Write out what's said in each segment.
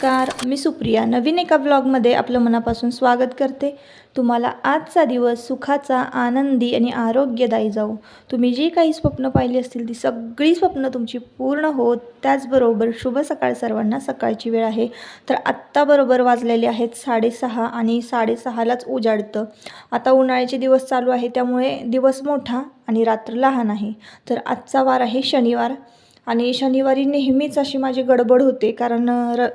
नमस्कार मी सुप्रिया. नवीन एका ब्लॉगमध्ये आपलं मनापासून स्वागत करते. तुम्हाला आजचा दिवस सुखाचा आनंदी आणि आरोग्यदायी जाऊ तुम्ही जी काही स्वप्न पाहिली असतील ती सगळी स्वप्न तुमची पूर्ण होत त्याचबरोबर शुभ सकाळ सर्वांना सकाळची वेळ आहे. तर आत्ताबरोबर वाजलेले आहेत साडेसहा आणि साडेसहालाच उजाडतं. आता उन्हाळ्याचे दिवस चालू आहे त्यामुळे दिवस मोठा आणि रात्र लहान आहे. तर आजचा वार आहे शनिवार आणि शनिवारी नेहमीच अशी माझी गडबड होते कारण र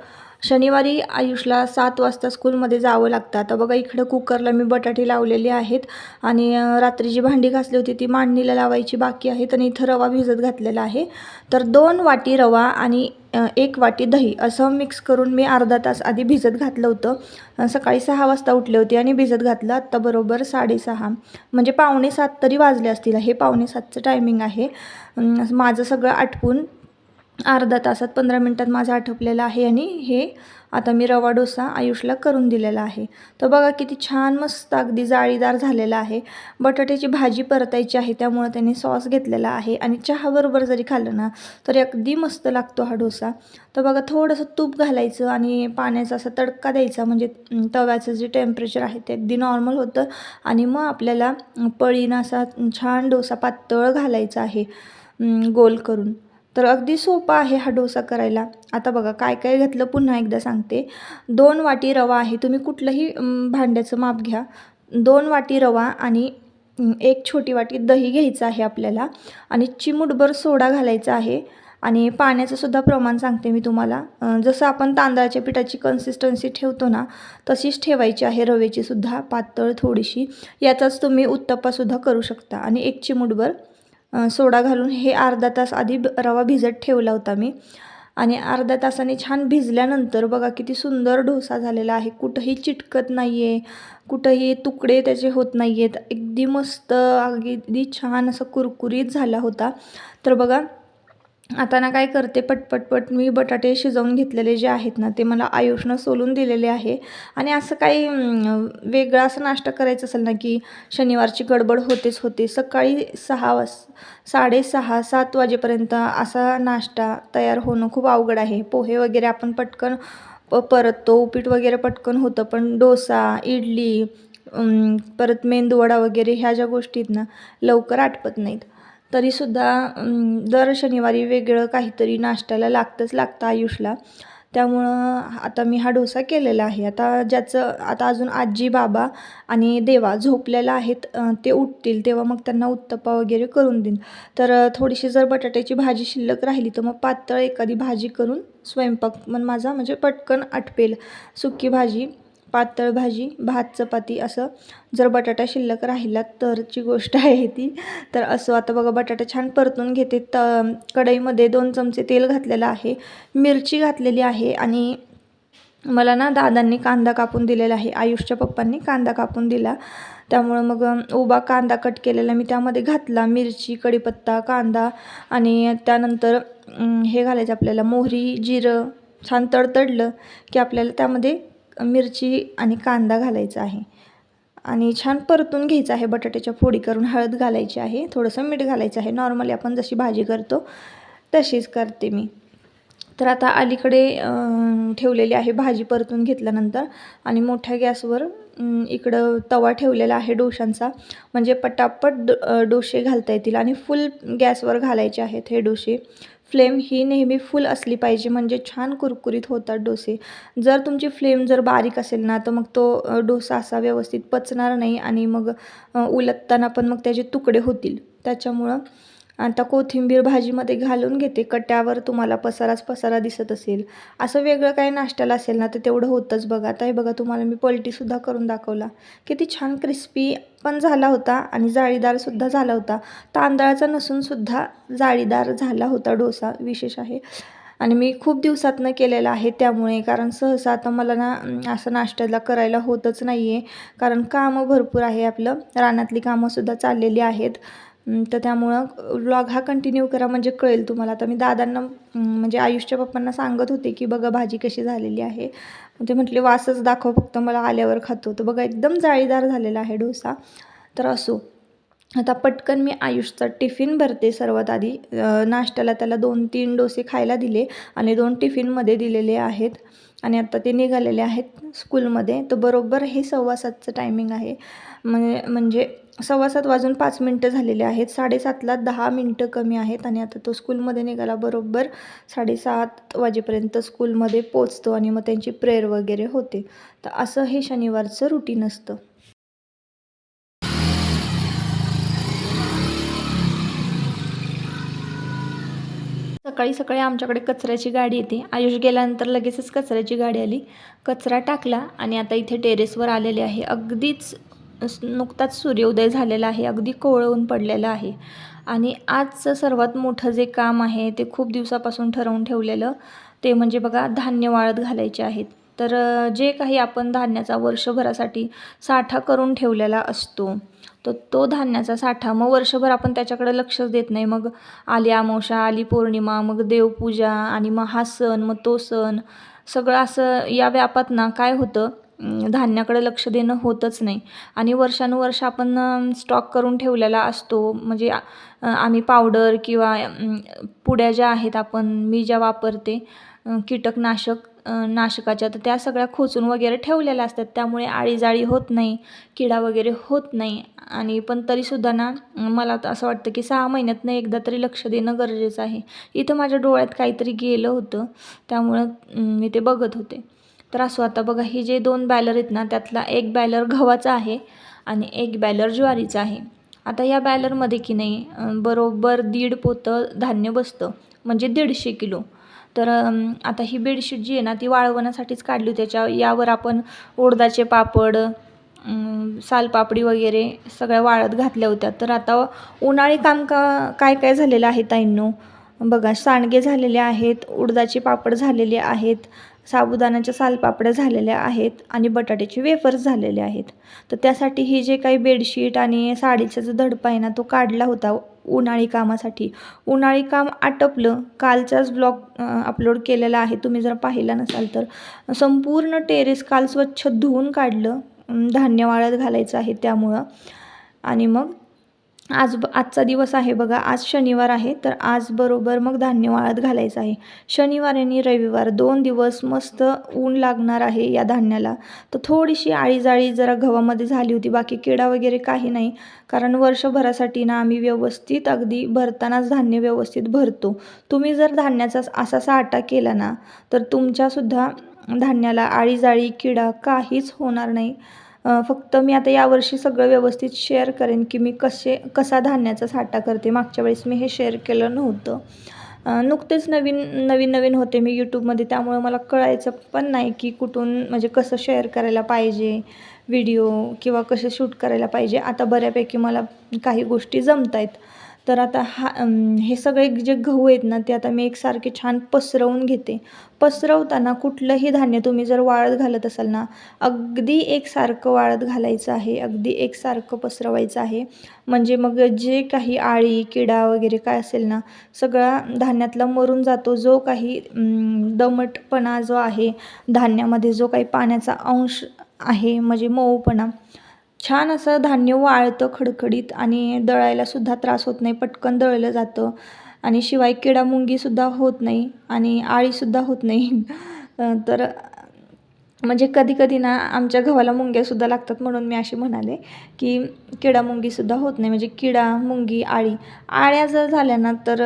शनिवारी आयुषला सात वाजता स्कूलमध्ये जावं लागतं. आता बघा इकडं कुकरला मी बटाटे लावलेले आहेत आणि रात्री जी भांडी घासली होती ती मांडणीला लावायची बाकी आहेत आणि इथं रवा भिजत घातलेला आहे. तर दोन वाटी रवा आणि एक वाटी दही असं मिक्स करून मी अर्धा तास आधी भिजत घातलं होतं. सकाळी सहा वाजता उठले होते आणि भिजत घातलं. आत्ता बरोबर साडेसहा म्हणजे पावणे सात तरी वाजले असतील. हे पावणे सातचं टायमिंग आहे. माझं सगळं आटपून अर्धा तासात पंधरा मिनटात माझं आटोपलेलं आहे आणि हे आता मी रवा डोसा आयुषला करून दिलेला आहे. तर बघा किती छान मस्त अगदी जाळीदार झालेला आहे. बटाट्याची भाजी परतायची आहे त्यामुळं त्याने सॉस घेतलेला आहे आणि चहाबरोबर जरी खाल्लं ना तरी अगदी मस्त लागतो हा डोसा. तर बघा थोडंसं तूप घालायचं आणि पाण्याचा असा तडका द्यायचा म्हणजे तव्याचं जे टेम्परेचर आहे ते अगदी नॉर्मल होतं आणि मग आपल्याला पळीनं असा छान डोसा पातळ घालायचा आहे गोल करून. तर अगदी सोपा आहे हा डोसा करायला. आता बघा काय काय घातलं पुन्हा एकदा सांगते. दोन वाटी रवा आहे तुम्ही कुठलंही भांड्याचं माप घ्या. दोन वाटी रवा आणि एक छोटी वाटी दही घ्यायचं आहे आपल्याला. आणि चिमूटभर सोडा घालायचा आहे. आणि पाण्याचं सुद्धा प्रमाण सांगते मी तुम्हाला. जसं आपण तांदळाच्या पिठाची कन्सिस्टन्सी ठेवतो ना तशीच ठेवायची आहे रव्याची सुद्धा पातळ थोडीशी. याचाच तुम्ही उत्तप्पासुद्धा करू शकता. आणि एक चिमूटभर सोडा घालून हे अर्धा तास आधी रवा भिजत ठेवला होता मी. आणि अर्ध्या तासाने छान भिजल्यानंतर बघा किती सुंदर डोसा झालेला आहे. कुठंही चिटकत नाही आहे कुठंही तुकडे त्याचे होत नाही आहेत अगदी मस्त अगदी छान असं कुरकुरीत झाला होता. तर बघा आता ना काय करते पटपटपट मी बटाटे शिजवून घेतलेले जे आहेत ना ते मला आयुषनं सोलून दिलेले आहे. आणि असं काही वेगळा असं नाश्ता करायचं असेल ना की शनिवारची गडबड होतेच होते सकाळी सहा वाज साडेसहा सात वाजेपर्यंत असा नाश्ता तयार होणं खूप अवघड आहे. पोहे वगैरे आपण पटकन प परततो उपीट वगैरे पटकन होतं पण डोसा इडली परत मेंदूवडा वगैरे ह्या ज्या गोष्टीत ना लवकर आटपत नाहीत. तरीसुद्धा दर शनिवारी वेगळं काहीतरी नाश्त्याला लागतंच लागतं आयुषला. त्यामुळं आता मी हा डोसा केलेला आहे. आता ज्याचं आता अजून आजी बाबा आणि देवा झोपलेला आहेत ते उठतील. तेव्हा मग त्यांना उत्तप्पा वगैरे करून देईन. तर थोडीशी जर बटाट्याची भाजी शिल्लक राहिली तर मग पातळ एखादी भाजी करून स्वयंपाक पण माझा म्हणजे पटकन आटपेल सुकी भाजी. पातळ भाजी भात चपाती असं जर बटाटा शिल्लक राहिला तरची गोष्ट आहे ती. तर असं आता बघा बटाटा छान परतून घेते. त कढईमध्ये दोन चमचे तेल घातलेलं आहे. मिरची घातलेली आहे आणि मला ना दादांनी कांदा कापून दिलेला आहे. आयुषच्या पप्पांनी कांदा कापून दिला. त्यामुळं मग उभा कांदा कट केलेला मी त्यामध्ये घातला. मिरची कढीपत्ता कांदा आणि त्यानंतर हे घालायचं आपल्याला मोहरी जिरं छान तडतडलं की आपल्याला त्यामध्ये मिरची आणि कांदा घालायचा आहे. आणि छान परतून घ्यायचं आहे बटाट्याच्या फोडी करून हळद घालायची आहे. थोडंसं मीठ घालायचं आहे. नॉर्मली आपण जशी भाजी करतो तशीच करते मी. तर आता अलीकडे ठेवलेली आहे भाजी परतून घेतल्यानंतर आणि मोठ्या गॅसवर इकडं तवा ठेवलेला आहे डोशांचा. म्हणजे पटापट डोसे घालता येतील आणि फुल गॅसवर घालायचे आहेत हे डोसे. फ्लेम ही नेहमी फुल असली पाहिजे म्हणजे छान कुरकुरीत होतात डोसे. जर तुमची फ्लेम जर बारीक असेल ना तर मग तो डोसा असा व्यवस्थित पचणार नाही आणि मग उलटताना पण मग त्याचे तुकडे होतील. त्याच्यामुळं आता कोथिंबीर भाजीमध्ये घालून घेते. कट्यावर तुम्हाला पसाराच पसारा दिसत असेल. असं वेगळं काही नाश्त्याला असेल ना तर तेवढं होतंच बघा. आता हे बघा तुम्हाला मी पलटीसुद्धा करून दाखवला. किती छान क्रिस्पी पण झाला होता आणि जाळीदारसुद्धा झाला होता. तांदळाचा नसूनसुद्धा जाळीदार झाला होता डोसा विशेष आहे. आणि मी खूप दिवसातनं केलेला आहे त्यामुळे कारण सहसा आता मला ना असं नाश्त्याला करायला होतच नाही आहे कारण कामं भरपूर आहे आपलं. रानातली कामंसुद्धा चाललेली आहेत. तर त्यामुळं व्लॉग हा कंटिन्यू करा म्हणजे कळेल तुम्हाला. आता मी दादांना म्हणजे आयुषच्या पप्पांना सांगत होते की बघा भाजी कशी झालेली आहे. ते म्हटले वासच दाखव फक्त मला आल्यावर खातो. तर बघा एकदम जाळीदार झालेला आहे डोसा. तर असो. आता पटकन मी आयुषचा टिफिन भरते सर्वात आधी. नाश्त्याला त्याला दोन तीन डोसे खायला दिले आणि दोन टिफिनमध्ये दिलेले आहेत. आणि आता ते निघालेले आहेत स्कूलमध्ये. तर बरोबर हे सव्वा सातचं टायमिंग आहे. म्हणजे म्हणजे सव्वा सात वाजून पाच मिनटं झालेले आहेत. साडेसातला दहा मिनटं कमी आहेत आणि आता तो स्कूलमध्ये निघाला बरोबर साडेसात वाजेपर्यंत स्कूलमध्ये पोचतो आणि मग त्यांची प्रेयर वगैरे होते. तर असं हे शनिवारचं रुटीन असतं. सकाळी सकाळी आमच्याकडे कचऱ्याची गाडी येते. आयुष गेल्यानंतर लगेचच कचऱ्याची गाडी आली. कचरा टाकला आणि आता इथे टेरेसवर आलेले आहे. अगदीच नुकताच सूर्योदय झालेला आहे. अगदी कोवळून पडलेलं आहे. आणि आजचं सर्वात मोठं जे काम आहे ते खूप दिवसापासून ठरवून ठेवलेलं ते म्हणजे बघा धान्य वाळत घालायचे आहेत. तर जे काही आपण धान्याचा वर्षभरासाठी साठा करून ठेवलेला असतो तर तो धान्याचा साठा मग वर्षभर आपण त्याच्याकडे लक्षच देत नाही. मग आली अमावशा आली पौर्णिमा मग देवपूजा आणि मग हा सण मग तो सण सगळं असं या व्यापात ना काय होतं धान्याकडे लक्ष देणं होतच नाही. आणि वर्षानुवर्ष आपण स्टॉक करून ठेवलेला असतो. म्हणजे आम्ही पावडर किंवा पुड्या ज्या आहेत आपण मी ज्या वापरते कीटकनाशक नाशकाच्या तर त्या सगळ्या खोचून वगैरे ठेवलेल्या असतात. त्यामुळे आळीजाळी होत नाही किडा वगैरे होत नाही. आणि पण तरीसुद्धा ना मला तर असं वाटतं की सहा महिन्यातनं एकदा तरी लक्ष देणं गरजेचं आहे. इथं माझ्या डोळ्यात काहीतरी गेलं होतं. त्यामुळं मी ते बघत होते. तर असं आता बघा हे जे दोन बॅलर आहेत ना त्यातला एक बॅलर गव्हाचा आहे आणि एक बॅलर ज्वारीचा आहे. आता या बॅलरमध्ये की नाही बरोबर दीड पोतं धान्य बसतं म्हणजे दीडशे किलो. तर आता ही बेडशीट जी आहे ना ती वाळवण्यासाठीच काढली त्याच्या यावर आपण उडदाचे पापड सालपापडी वगैरे सगळ्या वाळत घातल्या होत्या. तर आता उन्हाळी काम का काय काय झालेलं आहे ताईंनो? बघा सांडगे झालेले आहेत उडदाचे पापड झालेले आहेत साबुदाण्याच्या सालपापड्या झालेल्या आहेत आणि बटाट्याचे वेफर्स झालेले आहेत. तर त्यासाठी ही जे काही बेडशीट आणि साडीचा जो धडपा आहे ना तो काढला होता उन्हाळी कामासाठी. उन्हाळी काम आटपलं. कालचाच ब्लॉग अपलोड केलेला आहे. तुम्ही जर पाहिला नसाल तर. संपूर्ण टेरेस काल स्वच्छ धुवून काढलं. धान्य वाळत घालायचं आहे त्यामुळं. आणि मग आज ब आजचा दिवस आहे बघा आज शनिवार आहे तर आज बरोबर मग धान्य वाळत घालायचं आहे. शनिवार आणि रविवार दोन दिवस मस्त ऊन लागणार आहे या धान्याला. तर थोडीशी आळीजाळी जरा गव्हामध्ये झाली होती बाकी किडा वगैरे काही नाही कारण वर्षभरासाठी ना आम्ही व्यवस्थित अगदी भरतानाच धान्य व्यवस्थित भरतो. तुम्ही जर धान्याचा असा साठा केला ना तर तुमच्यासुद्धा धान्याला आळीजाळी किडा काहीच होणार नाही. फक्त मी आता यावर्षी सगळं व्यवस्थित शेअर करेन की मी कसे कसा धान्याचा साठा करते. मागच्या वेळेस मी हे शेअर केलं नव्हतं. नुकतेच नवीन नवीन नवीन होते मी यूट्यूबमध्ये त्यामुळे मला कळायचं पण नाही की कुठून म्हणजे कसं शेअर करायला पाहिजे व्हिडिओ किंवा कसं शूट करायला पाहिजे. आता बऱ्यापैकी मला काही गोष्टी जमत आहेत तर आता हा हे सगळे जे गहू आहेत ना ते आता मी एकसारखे छान पसरवून घेते. पसरवताना कुठलंही धान्य तुम्ही जर वाळत घालत असाल ना अगदी एकसारखं वाळत घालायचं आहे अगदी एकसारखं पसरवायचं आहे. म्हणजे मग जे काही आळी किडा वगैरे काय असेल ना सगळा धान्यातला मरून जातो. जो काही दमटपणा जो आहे धान्यामध्ये जो काही पाण्याचा अंश आहे म्हणजे मऊपणा छान असं धान्य वाळतं खडखडीत आणि दळायलासुद्धा त्रास होत नाही पटकन दळलं जातं. आणि शिवाय किडामुंगीसुद्धा होत नाही आणि आळीसुद्धा होत नाही. तर म्हणजे कधी कधी ना आमच्या गव्हाला मुंग्यासुद्धा लागतात म्हणून मी अशी म्हणाले की किडा मुंगीसुद्धा होत नाही म्हणजे किडा मुंगी आळी. आळ्या जर झाल्या ना तर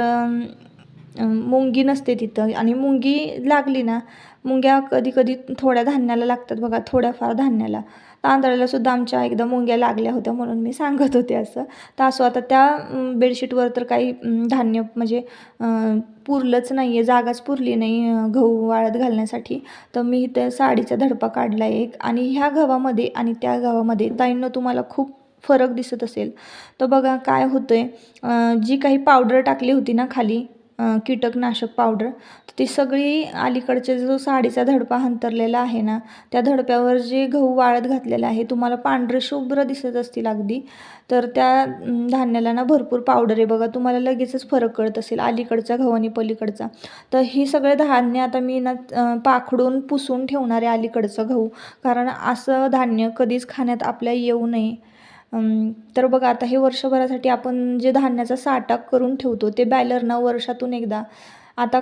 मुंगी नसते तिथं. आणि मुंगी लागली ना मुंग्या कधी कधी थोड्या धान्याला लागतात बघा थोड्याफार धान्याला. तांदळाला सुद्धा आमच्या एकदा मुंग्या लागल्या होत्या म्हणून मी सांगत होते असं. तर असं आता त्या बेडशीटवर तर काही धान्य म्हणजे पुरलंच नाही आहे जागाच पुरली नाही गहू वाळत घालण्यासाठी. तर मी त्या साडीचा धडपा काढला एक आणि ह्या गव्हामध्ये आणि त्या गव्हामध्ये ताईंनं तुम्हाला खूप फरक दिसत असेल. तर बघा काय होतं आहे जी काही पावडर टाकली होती ना खाली कीटकनाशक पावडर. तर ती सगळी अलीकडचे जो साडीचा धडपा हंतरलेला आहे ना त्या धडप्यावर जे गहू वाळत घातलेला आहे तुम्हाला पांढरं शुभ्र दिसत असतील अगदी. तर त्या धान्याला ना भरपूर पावडर आहे. बघा तुम्हाला लगेचच फरक कळत असेल अलीकडचा गहू आणि पलीकडचा. तर ही सगळे धान्य आता मी ना पाखडून पुसून ठेवणार आहे अलीकडचं गहू. कारण असं धान्य कधीच खाण्यात आपल्या येऊ नये. तर बघा आता हे वर्षभरासाठी आपण जे धान्याचा साठा करून ठेवतो ते बॅलर ना वर्षातून एकदा. आता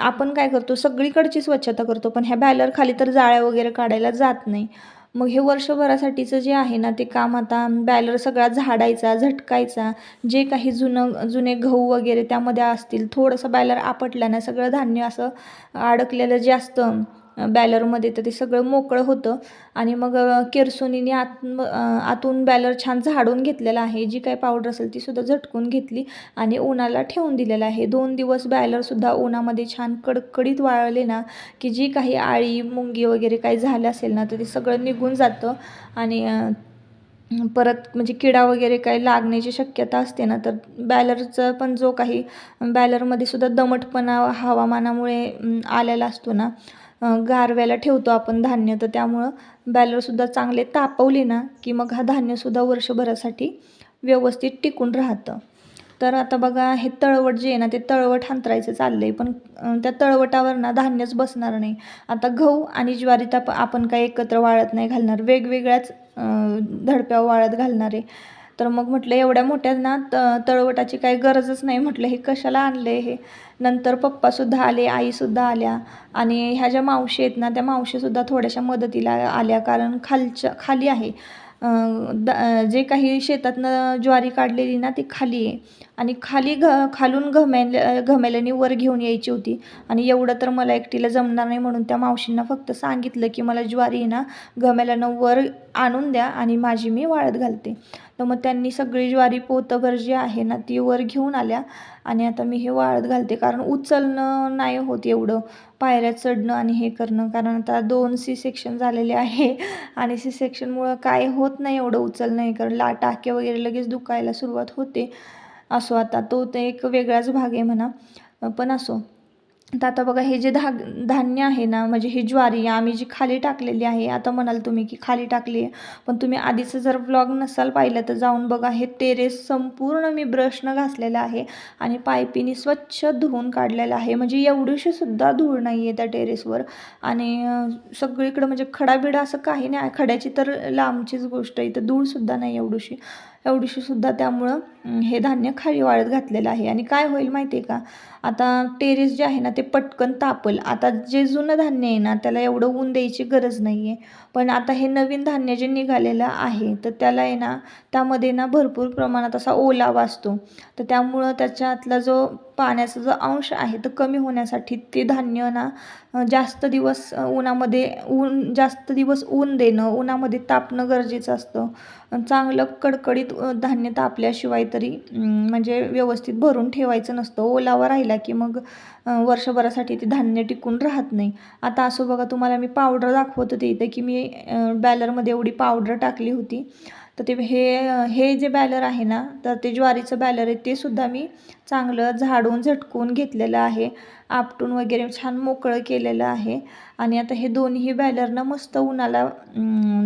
आपण काय करतो सगळीकडची स्वच्छता करतो पण ह्या बॅलर खाली तर जाळ्या वगैरे काढायला जात नाही. मग हे वर्षभरासाठीचं जे आहे ना ते काम आता बॅलर सगळा झाडायचा झटकायचा. जे काही जुनं जुने गहू वगैरे त्यामध्ये असतील थोडंसं बॅलर आपटल्यानं सगळं धान्य असं अडकलेलं जे असतं बॅलरमध्ये तर ते सगळं मोकळं होतं. आणि मग केरसुनीने आत आतून बॅलर छान झाडून घेतलेला आहे. जी काही पावडर असेल ती सुद्धा झटकून घेतली आणि उन्हाला ठेवून दिलेलं आहे. दोन दिवस बॅलरसुद्धा उन्हामध्ये छान कडकडीत वाळले ना की जी काही आळी मुंगी वगैरे काही झालं असेल ना तर ते सगळं निघून जातं. आणि परत म्हणजे किडा वगैरे काही लागण्याची शक्यता असते ना तर बॅलरचा पण जो काही बॅलरमध्ये सुद्धा दमटपणा हवामानामुळे आलेला असतो ना गारव्याला ठेवतो आपण धान्य. तर त्यामुळं बॅलरसुद्धा चांगले तापवले ना की मग हा धान्यसुद्धा वर्षभरासाठी व्यवस्थित टिकून राहतं. तर आता बघा हे तळवट जे आहे ना ते तळवट हांतरायचं चाललं आहे पण त्या तळवटावर ना धान्यच बसणार नाही. आता गहू आणि ज्वारी तर आपण काय एकत्र वाळत नाही घालणार. वेगवेगळ्याच धडप्या वाळत घालणार आहे. तर मग म्हटलं एवढ्या मोठ्या ना त तळवटाची काही गरजच नाही. म्हटलं हे कशाला आणलं आहे हे? नंतर पप्पासुद्धा आले आईसुद्धा आल्या. आणि ह्या ज्या मावशी आहेत ना त्या मावशीसुद्धा थोड्याशा मदतीला आल्या. कारण खालच्या खाली आहे. द जे काही शेतातनं ज्वारी काढलेली ना ती खाली आहे. आणि खाली घ खालून घमेल घमेल्याने वर घेऊन यायची होती. आणि एवढं तर मला एकटीला जमणार नाही म्हणून त्या मावशींना फक्त सांगितलं की मला ज्वारी आहे ना घमेल्यानं वर आणून द्या आणि माझी मी वाळत घालते. तर मग त्यांनी सगळी ज्वारी पोतभर जी आहे ना ती वर घेऊन आल्या. आणि आता मी हे वाळत घालते कारण उचलणं नाही होत एवढं. पायऱ्या चढणं आणि हे करणं. कारण आता दोन सी सेक्शन झालेले आहे. आणि सी सेक्शनमुळं काय होत नाही एवढं उचलणं. हे कारण ला टाके वगैरे लगेच दुखायला सुरुवात होते. असो आता तो ते एक वेगळाच भाग आहे म्हणा. पण असो. तर आता बघा हे जे धा धान्य आहे ना म्हणजे ही ज्वारी आम्ही जी खाली टाकलेली आहे आता म्हणाल तुम्ही की खाली टाकली आहे पण तुम्ही आधीचं जर ब्लॉग नसाल पाहिलं तर जाऊन बघा हे टेरेस संपूर्ण मी ब्रशनं घासलेलं आहे आणि पायपीने स्वच्छ धुवून काढलेलं आहे. म्हणजे एवढीशी सुद्धा धूळ नाही आहे त्या टेरेसवर आणि सगळीकडं म्हणजे खडाबिडा असं काही नाही खड्याची तर लांबचीच गोष्ट आहे इथं धूळसुद्धा नाही एवढीशी. एवढीशी सुद्धा त्यामुळं हे धान्य खाली वाळत घातलेलं आहे. आणि काय होईल माहिती आहे का? आता टेरेस जे आहे ना ते पटकन तापल. आता जे जुनं धान्य आहे ना त्याला एवढं ऊन द्यायची गरज नाही आहे पण आता हे नवीन धान्य जे निघालेलं आहे तर त्याला आहे ना त्यामध्ये ना भरपूर प्रमाणात असा ओलावा असतो. तर त्यामुळं त्याच्यातला जो पाण्याचा जो अंश आहे तो कमी होण्यासाठी ते धान्य ना जास्त दिवस उन्हामध्ये ऊन जास्त दिवस ऊन देणं उन्हामध्ये तापणं गरजेचं असतं. चांगलं कडकडीत धान्य तापल्याशिवाय तरी म्हणजे व्यवस्थित भरून ठेवायचं नसतं. ओलावा राहिला की मग वर्ष वर्षभरासाठी ते धान्य टिकून राहत नाही. आता असं बघा तुम्हाला मी पावडर दाखवत होते इथं की मी बॅलरमध्ये एवढी पावडर टाकली होती. तर ते हे हे जे बॅलर आहे ना तर ते ज्वारीचं बॅलर आहे ते सुद्धा मी चांगलं झाडून झटकून घेतलेलं आहे. आपटून वगैरे छान मोकळं केलेलं आहे. आणि आता हे दोन्ही बॅलरनं मस्त उन्हाला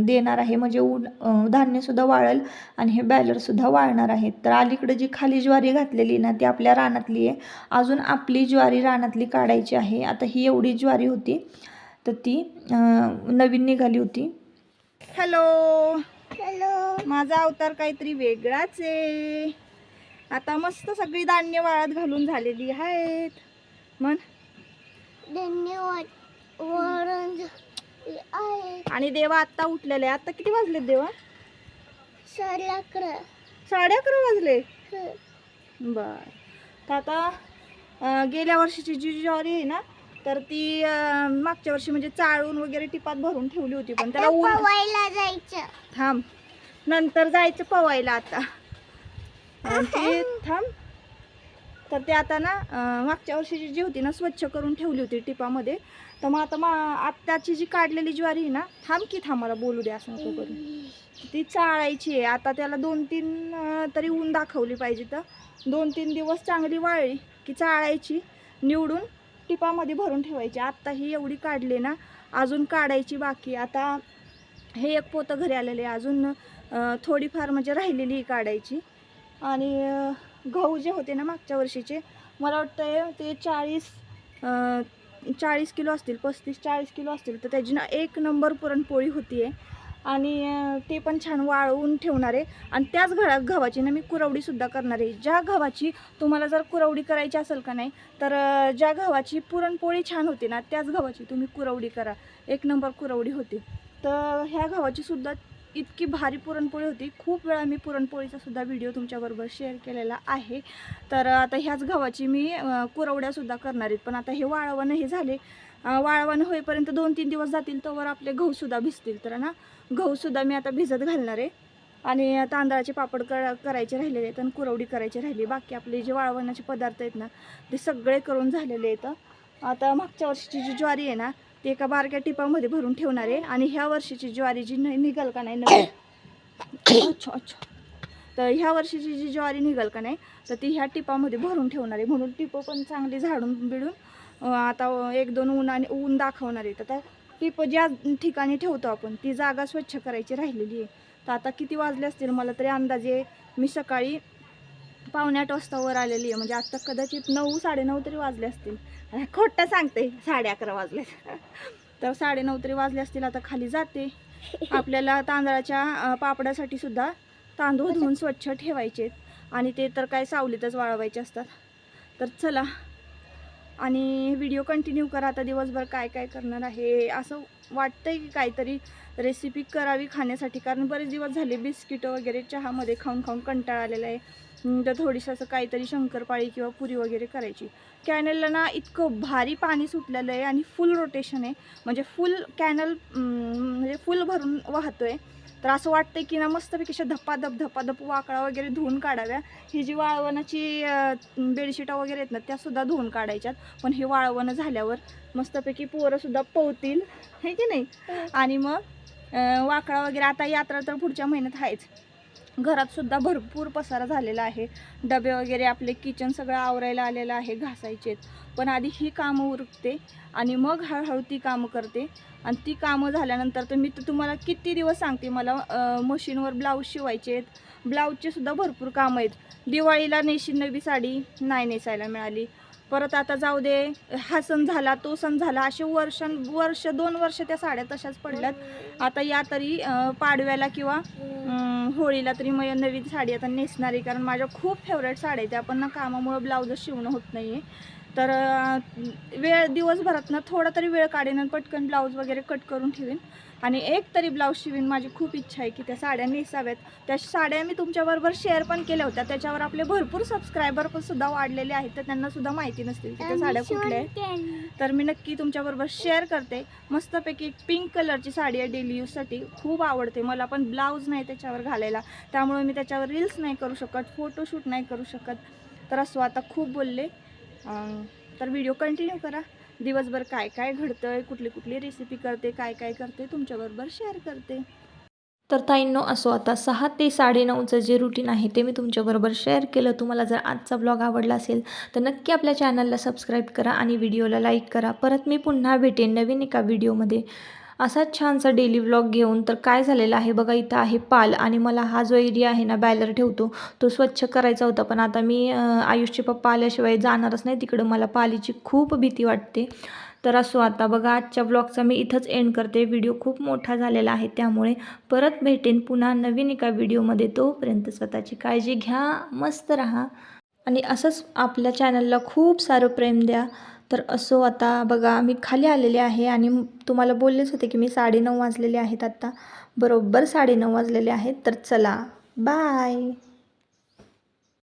देणार आहे. म्हणजे ऊन धान्यसुद्धा वाळेल आणि हे बॅलरसुद्धा वाळणार आहेत. तर अलीकडे जी खाली ज्वारी घातलेली ना ती आपल्या रानातली आहे. अजून आपली ज्वारी रानातली काढायची आहे. आता ही एवढी ज्वारी होती तर ती नवीन निघाली होती. हॅलो! हॅलो! माझा अवतार काहीतरी वेगळाच आहे. आता मस्त सगळी धान्य वाळत घालून झालेली आहेत. मन धन्यवाद. वरण आहे. आणि देवा आत्ता उठलेले. आता किती वाजले देवा? साडे अकरा. साडे अकरा वाजले? बर. तर आता अं, गेल्या वर्षीची जी ज्वारी आहे ना तर ती अं, मागच्या वर्षी म्हणजे चाळून वगैरे टिपात भरून ठेवली होती पण त्याला ऊन पवायला जायचं. थांब. नंतर जायचं पवायला आता. आणि ते थांब. तर ते आता ना मागच्या वर्षीची जी होती ना स्वच्छ करून ठेवली होती टिपामध्ये. तर मग आता मा आत्ताची जी काढलेली ज्वारी आहे ना थांब की थांबाला बोलू द्या असं नको ती चाळायची आहे. आता त्याला दोन तीन तरी ऊन दाखवली पाहिजे तर. दोन तीन दिवस चांगली वाळली की चाळायची निवडून टिपामध्ये भरून ठेवायची. आत्ता ही एवढी काढली ना अजून काढायची बाकी आता हे एक पोतं घरी आलेले आहे. अजून थोडीफार म्हणजे राहिलेली ही काढायची. आणि गहू जे होते ना मागच्या वर्षीचे मला वाटतं ते चाळीस चाळीस किलो असतील पस्तीस चाळीस किलो असतील तर त्याची ना एक नंबर पुरणपोळी होती आहे आणि ते पण छान वाळवून ठेवणार. आहे आणि त्याच घरात गव्हाची ना मी कुरवडीसुद्धा करणार. आहे ज्या गव्हाची तुम्हाला जर कुरवडी करायची असेल का नाही तर ज्या गव्हाची पुरणपोळी छान होते ना त्याच गव्हाची तुम्ही कुरवडी करा. एक नंबर कुरवडी होते. तर ह्या गव्हाचीसुद्धा इतकी भारी पुरणपोळी होती. खूप वेळा मी पुरणपोळीचा सुद्धा व्हिडिओ तुमच्याबरोबर शेअर केलेला आहे. तर आता ह्याच गव्हाची मी कुरवड्यासुद्धा करणार आहेत. पण आता हे वाळवणं हे झाले. वाळवण होईपर्यंत दोन तीन दिवस जातील तोवर आपले गहूसुद्धा भिजतील. तर ना गहूसुद्धा मी आता भिजत घालणार आहे. आणि तांदळाचे पापड कर करायचे राहिलेले आहेत आणि कुरवडी करायची राहिली. बाकी आपले जे वाळवण्याचे पदार्थ आहेत ना ते सगळे करून झालेले आहेत. आता मागच्या वर्षीची जी ज्वारी आहे ना ती एका बारक्या टिपामध्ये भरून ठेवणार आहे. आणि ह्या वर्षीची ज्वारी जी नाही निघाल का नाही नवीन? अच्छा अच्छा. तर ह्या वर्षीची जी ज्वारी निघाल का नाही तर ती ह्या टिपामध्ये भरून ठेवणार आहे. म्हणून टिपं पण चांगली झाडून बिडून आता एक दोन ऊन आणि ऊन दाखवणार आहे. तर त्या टिपं ज्या ठिकाणी ठेवतो आपण ती जागा स्वच्छ करायची राहिलेली आहे. तर आता किती वाजले असतील? मला तरी अंदाजे मी सकाळी पावणे आठ वाजता वर आलेली आहे. म्हणजे आता कदाचित नऊ साडेनऊ तरी वाजले असतील. अरे, खोटं सांगते साडे अकरा वाजले तर साडेनऊ तरी वाजले असतील आता खाली जाते. आपल्याला तांदळाच्या पापडासाठी सुद्धा तांदूळ धुवून स्वच्छ ठेवायचे आणि ते तर काय सावलीतच वाळवायचे असतात. तर चला. आणि व्हिडिओ कंटिन्यू करा. आता दिवसभर काय काय करणार आहे? असं वाटतंय की काहीतरी रेसिपी करावी खाण्यासाठी. कारण बरेच दिवस झाले बिस्किटं वगैरे चहामध्ये खाऊन खाऊन कंटाळा आलेला आहे. तर थोडीसं असं काहीतरी शंकरपाळी किंवा पुरी वगैरे करायची. कॅनलला ना इतकं भारी पाणी सुटलेलं आहे आणि फुल रोटेशन आहे. म्हणजे फुल कॅनल म्हणजे फुल भरून वाहतो आहे तर असं वाटतं की ना मस्तपैकी अशा धपाधप वाकळा वगैरे धुवून काढाव्या. ही जी वाळवणाची बेडशीटा वगैरे आहेत ना त्यासुद्धा धुवून काढायच्यात. पण हे वाळवणं झाल्यावर मस्तपैकी पोरंसुद्धा पवतील हे की नाही? आणि मग वाकळा वगैरे आता यात्रा तर पुढच्या महिन्यात आहेच. घरातसुद्धा भरपूर पसारा झालेला आहे. डबे वगैरे आपले किचन सगळं आवरायला आलेलं आहे घासायचे पण आधी ही कामं उरकते आणि मग हळूहळू ती कामं करते. आणि ती कामं झाल्यानंतर तर मी तर तुम्हाला किती दिवस सांगते मला मशीनवर ब्लाऊज शिवायचे आहेत. ब्लाऊजचे सुद्धा भरपूर कामं आहेत. दिवाळीला नेशी नवी साडी नाही नेसायला मिळाली. परत आता जाऊ दे हा सण झाला तो सण झाला असे वर्ष वर्ष दोन वर्ष त्या साड्या तशाच पडल्यात. आता या तरी पाडव्याला किंवा होळीला तरी मग नवीन साडी आता नेसणार आहे कारण माझ्या खूप फेवरेट साड्या आहेत त्या. पण ना कामामुळं ब्लाऊजच शिवणं होत नाही आहे तर वेळ दिवसभरात ना थोडा तरी वेळ काढेन आणि पटकन ब्लाऊज वगैरे कट करून ठेवीन. आणि एक तरी ब्लाऊज शिवीन माझी खूप इच्छा आहे की त्या साड्या नेसाव्यात त्या साड्या मी तुमच्याबरोबर शेअर पण केल्या होत्या. त्याच्यावर आपले भरपूर सबस्क्रायबर पण सुद्धा वाढलेले आहेत. तर त्यांना सुद्धा माहिती नसतील की त्या साड्या कुठल्या आहेत. तर मी नक्की तुमच्याबरोबर शेअर करते. मस्तपैकी पिंक कलरची साडी आहे डेली यूजसाठी खूप आवडते. मला पण ब्लाऊज नाही त्याच्यावर घालायला. त्यामुळे मी त्याच्यावर रील्स नाही करू शकत. फोटोशूट नाही करू शकत. तर असो आता खूप बोलले. तर व्हिडिओ कंटिन्यू करा. दिवसभर काय काय घडतं आहे कुठली कुठली रेसिपी करते काय काय करते तुमच्याबरोबर शेअर करते. तर ताईंनो असो आता सहा ते साडेनऊचं जे रुटीन आहे ते मी तुमच्याबरोबर शेअर केलं. तुम्हाला जर आजचा ब्लॉग आवडला असेल तर नक्की आपल्या चॅनलला सबस्क्राईब करा आणि व्हिडिओला लाईक करा. परत मी पुन्हा भेटेन नवीन एका व्हिडिओमध्ये असाच छानसा डेली व्लॉग घेऊन तर काय झालेलं आहे? बघा इथं आहे पाल आणि मला हा जो एरिया आहे ना बॅलर ठेवतो तो स्वच्छ करायचा होता. पण आता मी आयुष्य पप्पा आल्याशिवाय जाणारच नाही तिकडं. मला पालीची खूप भीती वाटते. तर असो आता बघा आजच्या ब्लॉगचा मी इथंच एंड करते. व्हिडिओ खूप मोठा झालेला आहे त्यामुळे परत भेटेन पुन्हा नवीन एका व्हिडिओमध्ये. तोपर्यंत स्वतःची काळजी घ्या मस्त राहा. आणि असंच आपल्या चॅनलला खूप सारं प्रेम द्या. तर असो आता बघा मी खाली आलेले आहे आणि तुम्हाला बोललेच होते की मी साडेनऊ वाजलेले आहेत आत्ता बरोबर साडेनऊ वाजलेले आहेत तर चला. बाय.